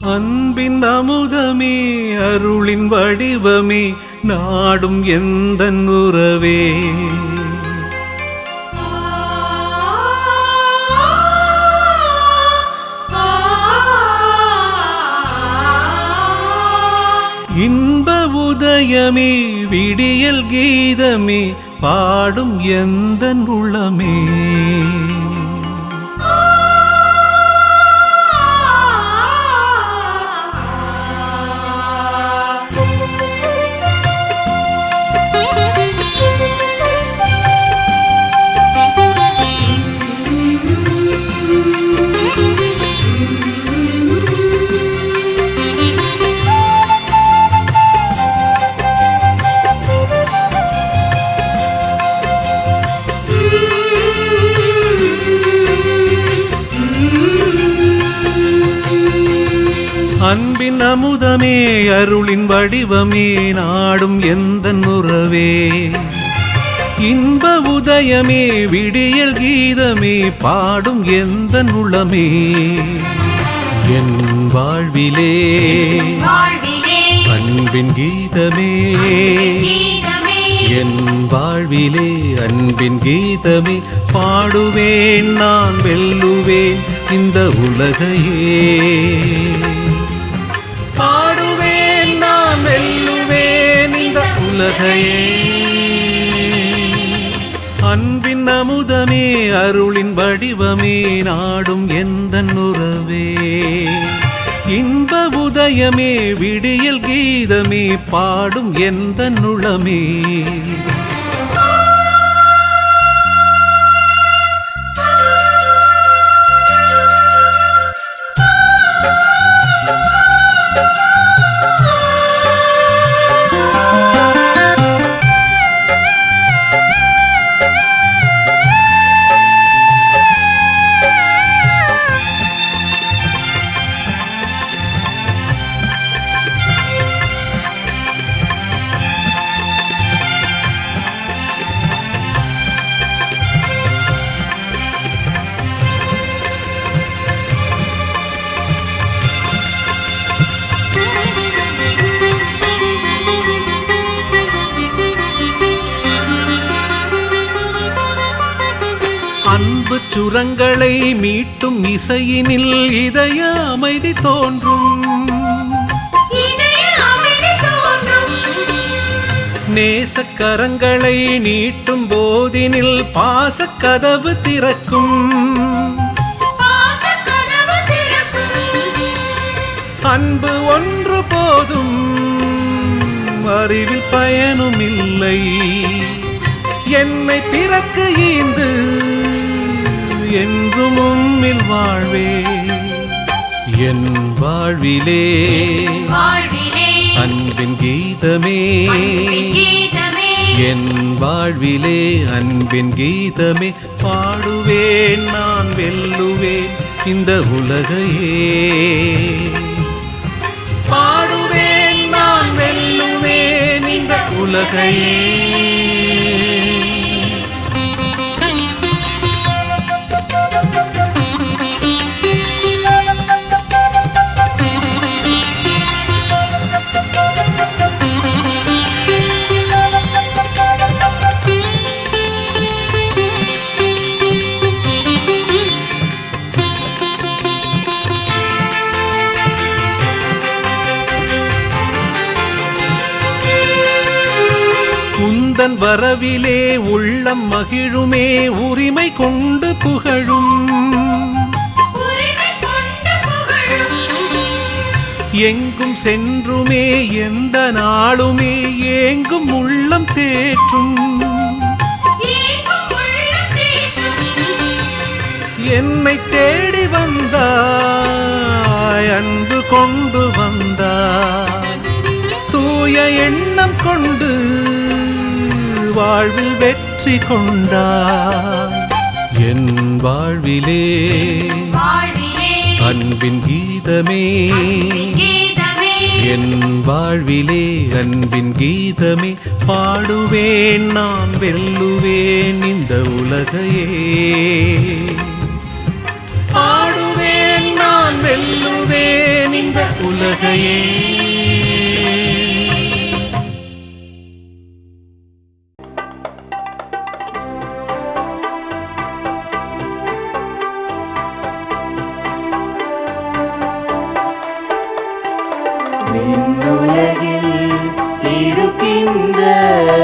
அன்பின் அமுதமே அருளின் வடிவமே நாடும் எந்த உறவே. இன்ப உதயமே விடியல் கீதமே பாடும் எந்த உள்ளமே. வடிவமே நாடும் எந்த உறவே? இன்ப உதயமே விடியல் கீதமே பாடும் எந்த உளமே என் வாழ்விலே அன்பின் கீதமே. என் வாழ்விலே அன்பின் கீதமே. பாடுவேன் நான் வெல்லுவேன் இந்த உலகையே. கதையே. அன்பின் அமுதமே அருளின் வடிவமே நாடும் எந்த உறவே. இன்ப உதயமே விடியல் கீதமே பாடும் எந்த நுளமே சுரங்களை மீட்டும் இசையினில் இதய அமைதி தோன்றும். நேசக்கரங்களை நீட்டும் போதினில் பாசக்கதவு திறக்கும். அன்பு ஒன்று போதும் அறிவில் பயனும் இல்லை. என்னை பிறக்க ஈந்து என்றும் உம்மில் வாழ்வே. என் வாழ்விலே அன்பின் கீதமே. என் வாழ்விலே அன்பின் கீதமே. பாடுவேன் நான் வெல்லுவேன் இந்த உலகையே. பாடுவேன் நான் வெல்லுவேன் இந்த உலகையே. குந்தன் வரவிலே உள்ளம் மகிழுமே உரிமை கொண்டு புகழும். எங்கும் சென்றுமே எந்த நாளுமே ஏங்கும் உள்ளம் தேற்றும். ஏங்கும் உள்ளம் தேற்றும். என்னை தேடி வந்தாய் அன்பு கொண்டு வந்தாய். தூய எண்ணம் கொண்டு வாழ்வில் வெற்றி கொண்டாய் என் வாழ்விலே அன்பின் கீதமே. என் வாழ்விலே அன்பின் கீதமே. பாடுவேன் நான் வெல்லுவேன் இந்த உலகையே. பாடுவேன் நான் வெல்லுவேன் இந்த உலகையே. இருக்கின்ற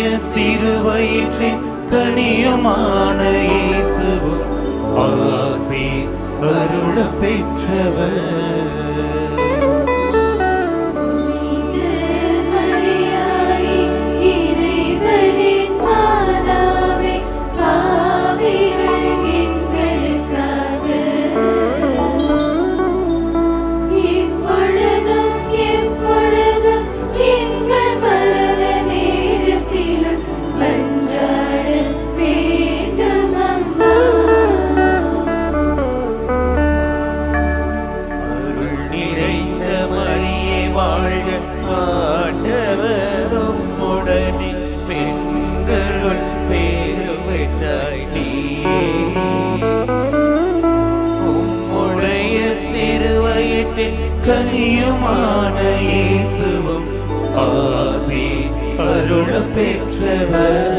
உன்னுடைய திருவயிற்றின் கனியுமான இயேசுவும் ஆசி அருள பெற்றவர். வாழ்க ஆண்டவரும் உடனே பெண்களுள் பேருவிட்டாய் பெற்றாய் நீயே உம்முடைய திருவயிற்றின் கனியுமான இயேசுவும் ஆசி அருள பெற்றவர்.